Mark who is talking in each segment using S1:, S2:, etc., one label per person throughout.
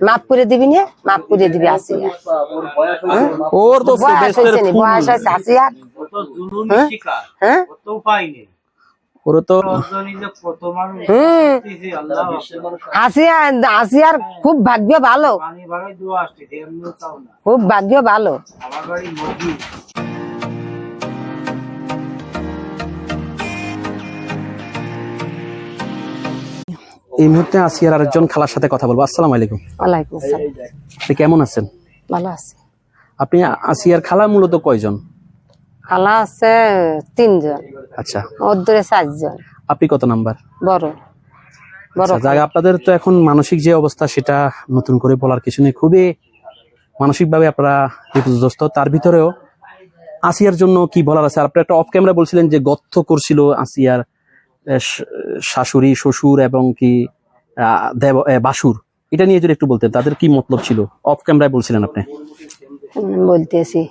S1: মাফ করে দিবি নিয়ে মাফ করে দিবি আসিয়া আর
S2: ওর তো
S1: বয়স হয়েছে নি, বয়স হয়েছে আসিয়া আর হ্যাঁ? হ্যাঁ?
S3: কত উপায় নেই
S2: ওর তো
S3: রজনী যে কত মানুষ
S1: হুম
S3: দিছে, আল্লাহ আছে।
S1: আসিয়া আসিয়ার খুব ভাগ্য ভালো
S3: না।
S1: খুব ভাগ্য ভালো।
S3: আমার বাড়ি
S2: এই মুহূর্তে আসিয়ার আরেকজন খালার সাথে কথা বলব। আসসালামু আলাইকুম।
S1: ওয়ালাইকুম আসসালাম।
S2: আপনি কেমন আছেন?
S1: ভালো আছে।
S2: আপনি আসিয়ার খালা মূলত কয়জন?
S1: খালা আছে তিনজন।
S2: আচ্ছা।
S1: ওর দূরে চারজন।
S2: আপনি কত নাম্বার?
S1: বড়। বড়
S2: আচ্ছা আপনাদের তো এখন মানসিক যে অবস্থা সেটা নতুন করে বলার কিছু নেই। খুবই মানসিকভাবে আপনারা বিপর্যস্ত। তার ভিতরেও আসিয়ার জন্য কি বলার আছে? আর আপনি একটা অফ ক্যামেরা বলছিলেন যে গর্ত করছিল আসিয়ার শাশুড়ি শ্বশুর এবং কি দেব বাসুর। এটা নিয়ে যদি একটু বলতেন তাদের কি মতলব ছিল? অফ ক্যামেরায় বলছিলেন আপনি।
S1: বলতেছি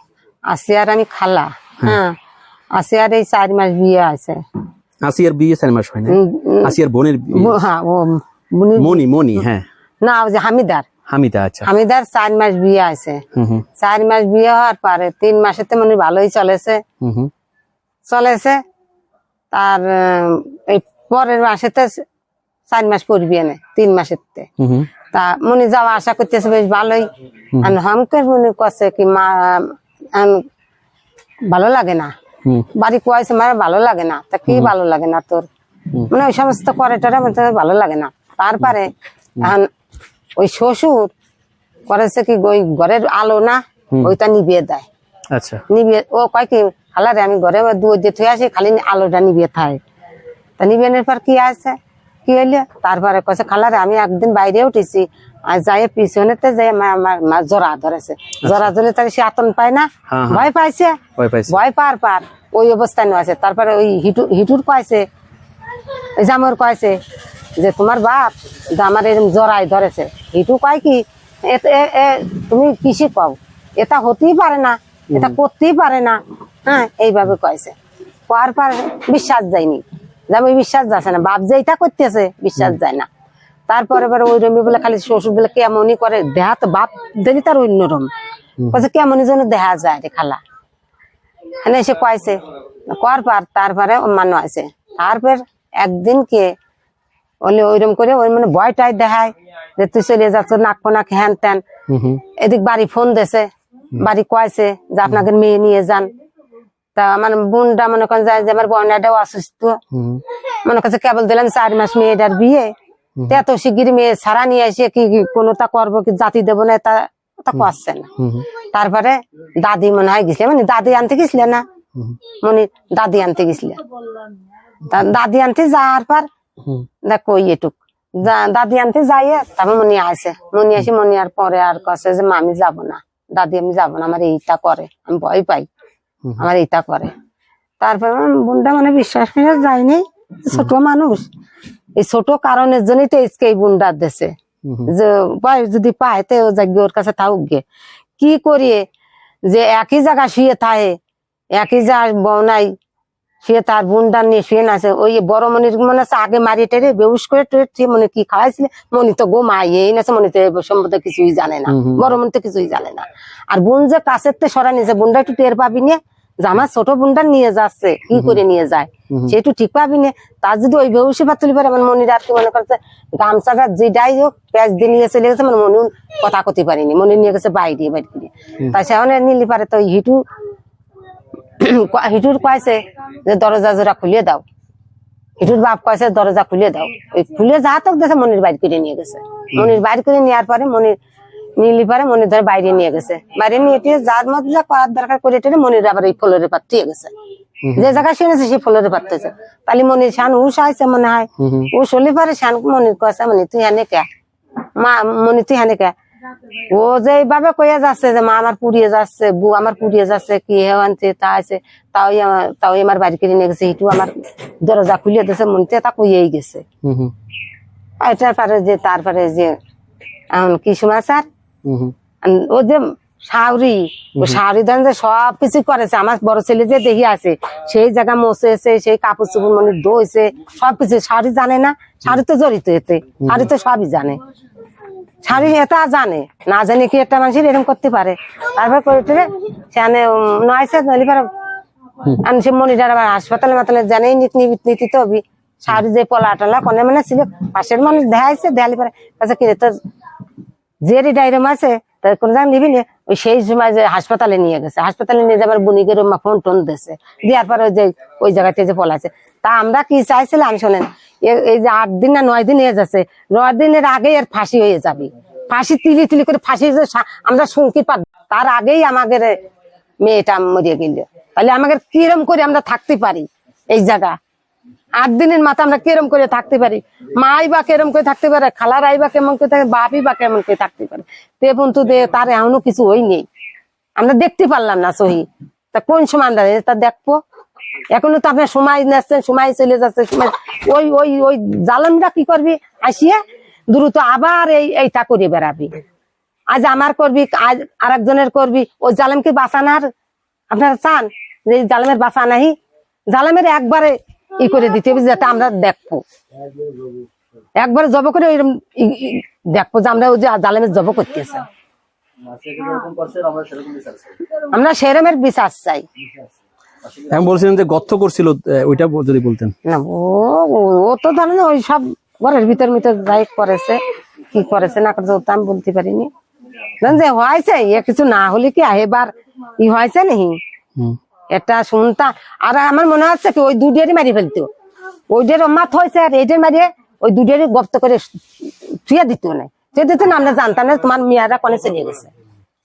S1: আসিয়ার আমি খালা হ্যাঁ। আসিয়ার এই চার মাস বিয়ে আছে।
S2: আসিয়ার বিয়ে চার মাস হয় না? আসিয়ার বোনের।
S1: হ্যাঁ ও
S2: মনি মনি হ্যাঁ।
S1: না ওই যে হামিদার।
S2: হামিদা আচ্ছা।
S1: হামিদার চার মাস বিয়ে আছে। চার মাস বিয়ে হওয়ার পরে তিন মাসেতে মনে হয় ভালোই চলেছে। চলেছে। তার এই পরের মাসেতে চার মাস পড়বি এনে তিন
S2: হুম হুম।
S1: তা মনে যাওয়া আশা করতেছে বেশ ভালোই। আর হমকে মনে করছে কি মা ভালো লাগে না। বাড়ি কুয়াইছে মার ভালো লাগে না। তা কি ভালো লাগে না তোর? মানে ওই সমস্ত করে টরে ভালো লাগে না। তারপরে এখন ওই শ্বশুর করেছে কি ওই ঘরের আলো না ওইটা নিবিয়ে দেয়।
S2: আচ্ছা।
S1: নিভিয়ে ও কয় কি হালারে আমি ঘরে দুধ দিয়ে থুয়ে আসি খালি আলোটা নিভিয়ে থাকে। তা নিভিয়ানোর পর কি আছে কি হইল? তারপরে কছে খালারে আমি একদিন বাইরে উঠেছি। আর যাই পিছনেতে যাই মা আমার মা জরা ধরেছে। জরা ধরে তার সে আতন পায় না।
S2: হ্যাঁ, হ্যাঁ।
S1: ভয় পাইছে?
S2: ভয় পাইছে।
S1: ভয় পার পার। ওই অবস্থায় নিয়ে আছে তারপরে ওই হিটু হিটুর কয়েছে ওই জামর কয়েছে যে তোমার বাপ যে আমার এরকম জরাই ধরেছে। হিটু কয় কি এ- এ- এ- তুমি কিসে পাও এটা হতেই পারে না। এটা করতেই পারে না। হ্যাঁ এইভাবে কয়েছে কয়ার পর বিশ্বাস যায়নি। যে আমি বিশ্বাস যাচ্ছে না বাপ যে করতেছে বিশ্বাস যায় না। তারপরে এবার ওই রমি বলে খালি শ্বশুর বলে কেমনই করে দেহা তো বাপ দেখি তার অন্যরম বলছে কেমনই যেন দেখা যায় রে খালা। এখানে এসে কয়েছে কর পার তারপরে অন্যান্য আছে তারপর একদিনকে বলে ওইরকম করে ওই মানে ভয়টাই দেখায় যে তুই চলে যাচ্ছ নাক নাক হ্যান ত্যান। এদিক বাড়ি ফোন দেছে বাড়ি কয়েছে যে আপনাকে মেয়ে নিয়ে যান। তা আমার বোনটা মনে করেন যায় যে আমার বন্যাটাও অসুস্থ। মনে করছে কেবল দিলাম চার মাস মেয়েটার বিয়ে। তা এত শিগগির মেয়ে ছাড়া নিয়ে এসে কি কোনোটা করব কি জাতি দেবো না তা তা করছে না। তারপরে দাদি মনে হয় গেছিলে মানে দাদি আনতে গেছিলে না।
S2: হুম।
S1: মনি দাদি আনতে গেছিলে। দাদি আনতে যাওয়ার পর। কই এটুক দাদি আনতে যাইয়ে তারপর মনি আসে। মনি আসে মনি আর পরে আর কছে যে মা আমি যাব না। দাদি আমি যাব না। আমার এইটা করে। আমি ভয় পাই। আমার এটা করে। তারপর বোনটা মানে বিশ্বাস করে যায়নি ছোট মানুষ। এই ছোট কারণের জন্যই তো এসকে এই বোনটা দেশে। যে পায় যদি পায় তো যাগ্য ওর কাছে থাকুক গে। কি করিয়ে? যে একই জায়গা শুয়ে থাকে একই জায়গায় বনাই শুয়ে তার বুনডান নিয়ে শুয়ে নাছে ওই বড় মনির মনে আছে আগে মারিয়ে টেরে বেউস করে তুই মনে কি খাওয়াইছিলে? মনি তো গো মা এই নাছে মনি তো সম্বন্ধে কিছুই জানে না। বড় মনি তো কিছুই জানে না। আর বোন যে কাছের তে সরা নিয়েছে বোনটা একটু টের পাবি নিয়ে আমার ছোট বোনটা নিয়ে যাচ্ছে কি করে নিয়ে যায়? সে একটু ঠিক পাবি না। তার যদি ওই বেউসে বা তুলি পারে আমার মনির আর কি মনে করছে গামছাটা যেটাই হোক প্যাচ দিয়ে নিয়ে চলে গেছে মানে মনে কথা কতে পারিনি। মনে নিয়ে গেছে বাইরে বাইরে তাই সে অনেক নিলি পারে তো হিটু হিটুর কয়েছে যে দরজা জোড়া খুলিয়ে দাও। হিটুর বাপ কয়েছে দরজা খুলে দাও। ওই খুলে যা তক দেখে মনির বাইর করে নিয়ে গেছে। মনির বাইর করে নেওয়ার পরে মনির নিলি পারে মনির ধরে বাইরে নিয়ে গেছে। বাইরে নিয়ে টিয়ে যার মধ্যে যা করার দরকার করে টেনে মনির আবার এই ফলের পাত দিয়ে গেছে। যে জায়গায় শুনেছে সে ফলের পাততেছে তাহলে মনির শান উস আইছে মনে হয়।
S2: হুম।
S1: ও পারে শান মনির কয়েছে মনি তুই হানে কে মা মনি তুই হানে কে ও যে এইভাবে কইয়া যাচ্ছে যে মা আমার পুড়িয়ে যাচ্ছে বউ আমার পুড়িয়ে যাচ্ছে কি আনছে তা আছে তাও তাও আমার বাড়ি কিনে নিয়ে গেছে একটু আমার দরজা খুলিয়ে দিয়েছে মনতে তা কইয়েই গেছে। এটার পরে যে তারপরে যে এখন কি সমাচার
S2: হুম হুম।
S1: ও যে সাউরি ও সাউরি ধান যে সব কিছু করেছে আমার বড় ছেলে যে দেখি আছে সেই জায়গা মোছেছে সেই কাপড় চুপুর মানে ধোইছে সবকিছু শাড়ি জানে না শাড়ি তো জড়িত এতে শাড়ি তো সবই জানে। শাড়ি এটা জানে। না জানে কি একটা মানুষের এরকম করতে পারে। তারপর করে টরে সেখানে নয়সে নইলে পারে আমি সে মনিটার আবার হাসপাতালে মাতালে জানেই নিতনি নীতি তো শাড়ি যে পলা টলা কোনে মানে ছিল। পাশের মানুষ দেখাইছে দেখালি পারে আচ্ছা কি তো ডাইরম আছে? তার কোন জায়গায় নিবি না? ওই সেই সময় যে হাসপাতালে নিয়ে গেছে। হাসপাতালে নিয়ে যাবার বুনিকের মা ফোন টোন দিয়েছে দেওয়ার পরে ওই যে, ওই জায়গাতে যে পলাছে তা আমরা কি চাইছিলাম শোনেন এই যে আট দিন না নয় দিন হয়ে যাচ্ছে, নয় দিনের আগে এর ফাঁসি হয়ে যাবে। ফাঁসি তিলি তিলি করে ফাঁসি আমরা শুনকি পাব। তার আগেই আমাদের মেয়েটা মরিয়ে গেল। তাহলে আমাদের কিরম করে আমরা থাকতে পারি এই জায়গা? আট দিনের মাথা আমরা কেরম করে থাকতে পারি? মাই বা কেরম করে থাকতে পারে? খালারাই বা কেমন করে থাকে বাপই বা কেমন করে থাকতে পারে? তে বন্ধু, দে, তার এমনও কিছু হই নেই। আমরা দেখতে পারলাম না সহি। তা কোন সময় আমরা তা দেখব। এখনও তো আপনার সময় নিচ্ছেন সময় চলে যাচ্ছে, সময় ওই ওই ওই জালানরা কি করবি? আসিয়ে দ্রুত আবার এই, এইটা করে বেড়াবি। আজ আমার করবি, আজ আর একজনের করবি। ওই জালেমকে বাঁচানোর আপনারা চান? যে জালেমের বাঁচা নাহি। জালেমের একবারে ই করে দিতে হবে যাতে আমরা দেখব। একবার জব করে ওইরকম দেখব যে আমরা ওই যে জালেমের জব করতেছে। আমরা সেরমের বিশ্বাস চাই।
S2: আমি যে গর্ত করছিল ওইটা যদি বলতেন।
S1: না ও ও- তো ধরেন ওই সব ঘরের ভিতর ভিতর যাই করেছে কি করেছে না করেছে ও তো আমি বলতে পারিনি। যে হয়েছে এ কিছু না হলে কি এবার ই হয়েছে
S2: হুম।
S1: এটা শুনতা। আর আমার মনে হচ্ছে কি ওই দুডিয়ারই মারি ফেলতো। ওইটার মাত হয়েছে আর এইটার মারিয়ে ওই দুডিয়ারই গপ্ত করে থুয়ে দিত না থুয়ে দিত না আমরা জানতাম না তোমার মেয়েরা কোনে চলে গেছে।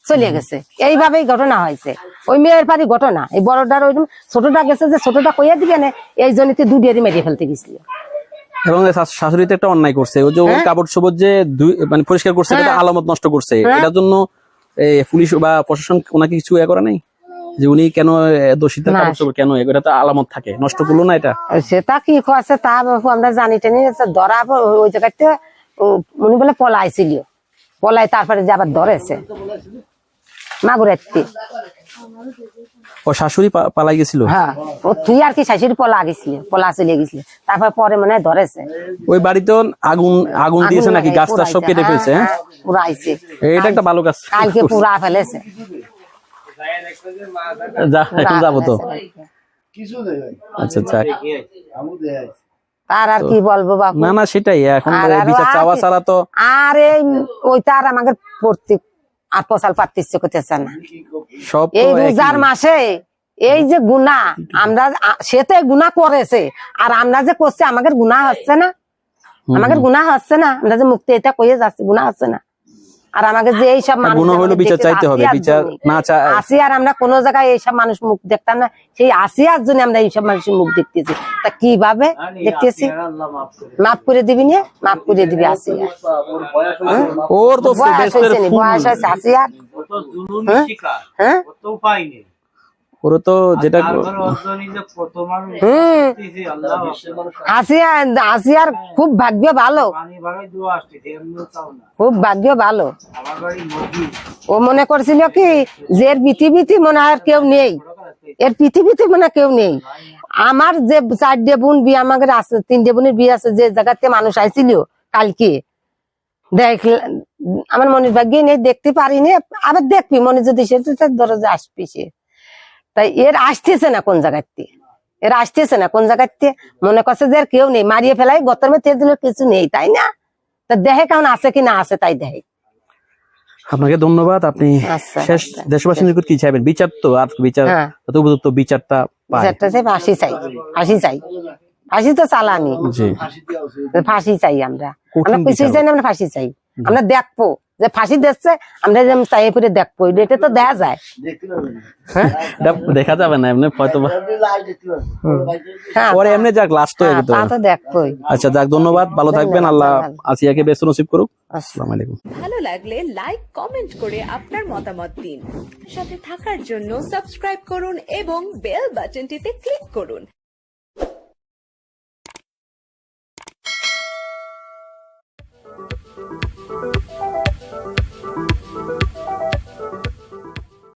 S1: চলে গেছে। এইভাবেই ঘটনা হয়েছে। ওই মেয়ের বাড়ি ঘটনা। এই বড়টার ওই ছোটটা গেছে যে ছোটটা কইয়া দিবে না এই জন্য দুডিয়ারই মারিয়ে ফেলতে গেছিল।
S2: এবং এর শাশ- শাশুড়ি তো একটা অন্যায় করছে। ওই যে
S1: হ্যাঁ?
S2: কাপড় চোপড় যে মানে পরিষ্কার করছে আলামত নষ্ট করছে।
S1: হ্যাঁ।
S2: এটার জন্য এ, পুলিশ বা প্রশাসন ওনাকে কিছু ইয়ে করে নাই? যে উনি কেন দোষিতা। কেন? এটা তো আলামত থাকে। নষ্ট করল না এটা?
S1: সেটা কি আছে তা আমরা জানি টেনি ধরা ওই জায়গাতে উনি বলে পলাইছিল। পলাই তারপরে যে আবার ধরেছে। মাগুরাত্তি
S2: ও শাশুড়ি পালাই গেছিল?
S1: হ্যাঁ। ও তুই আর কি শাশুড়ি পলা গেছিল পলা চলে গেছিল। তারপর পরে মনে হয় ধরেছে।
S2: ওই বাড়িতে আগুন আগুন দিয়েছে নাকি? গাছটা সব কেটে ফেলছে হ্যাঁ?
S1: পুরাইছে।
S2: এটা একটা ভালো কাজ।
S1: কালকে পুরা ফেলেছে।
S2: যা এখন যাব তো। আচ্ছা আচ্ছা
S1: তার আর কি বলব বাবু
S2: না না সেটাই এখন বিচার চাওয়া ছাড়া তো
S1: আর এই ওইটা আর আমাকে পড়তে আর পশাল পাততে করতেছে না।
S2: সব
S1: এই রোজার মাসে এই যে গুণা আমরা সে তো গুণা করেছে। আর আমরা যে করছি আমাদের গুণা হচ্ছে না। আমাদের গুণা হচ্ছে না। আমরা যে মুক্তি এটা কইয়ে যাচ্ছি গুণা হচ্ছে না। আর আমাকে যে এইসব মানুষ
S2: বিচার চাইতে হবে, বিচার না আসি
S1: আর আমরা কোন জায়গায় এইসব মানুষ মুখ দেখতাম না সেই আসিয়ার জন্য আমরা এইসব মানুষের মুখ দেখতেছি। তা কীভাবে দেখতেছি?
S3: আল্লাহ মাফ করে
S1: দিবি। না? মাফ করে দিবি আসিয়া
S2: ওর তো
S1: বয়স হয়েছে নি, বয়স হয়েছে আসিয়ার।
S3: কত
S1: হ্যাঁ? হ্যাঁ?
S3: কত উপায় নেই।
S2: ওর তো যেটা
S1: আসিয়ার খুব ভাগ্য ভালো। খুব ভাগ্য ভালো।
S3: আমার
S1: ও মনে করছিল কি যে এর পৃথিবীতে মনে হয় কেউ নেই। এর পৃথিবীতে মনে কেউ নেই। আমার যে চারটে বোন বিয়ে আমাদের আছে তিনটে বোনের বিয়ে আছে যে জায়গাতে মানুষ আইছিল কালকে। দেখ আমার মনের ভাগ্যে নেই দেখতে পারিনি। আবার দেখবি মনে যদি সে দরজা আসবি সে। তাই এর আসতেছে না কোন জায়গার জায়গাতে এর আসতেছে না কোন জায়গাতে মনে করছে যে কেউ নেই। মারিয়ে ফেলাই গতর মধ্যে তেল দিলে কিছু নেই তাই না? তা দেহে কেমন আছে কি না আছে তাই দেহে।
S2: আপনাকে ধন্যবাদ। আপনি
S1: আচ্ছা,
S2: শেষ
S1: আচ্ছা।
S2: দেশবাসীর নিকট কি চাইবেন? বিচার তো আর বিচার
S1: হ্যাঁ।
S2: উপযুক্ত বিচারটা
S1: বিচারটা চাই ফাঁসি চাই। ফাঁসি চাই। ফাঁসি তো চালানি। ফাঁসি চাই আমরা। আমরা কিছুই চাই না আমরা ফাঁসি চাই। আমরা দেখব। যে ফাঁসি দিচ্ছে আমরা যে চাই করে দেখব এটা তো দেখা যায়।
S3: দেখতে
S2: দেখা যাবে না এমনি হয়তো
S1: হ্যাঁ
S2: পরে এমনি যাক লাস্ট হয়ে
S1: হ্যাঁ, তা তো দেখবোই।
S2: আচ্ছা যাক ধন্যবাদ ভালো থাকবেন আল্লাহ। আসিয়াকে বেশ নসিব করুক। আসসালামু আলাইকুম।
S4: ভালো লাগলে লাইক কমেন্ট করে আপনার মতামত দিন। সাথে থাকার জন্য সাবস্ক্রাইব করুন এবং বেল বাটনটিতে ক্লিক করুন।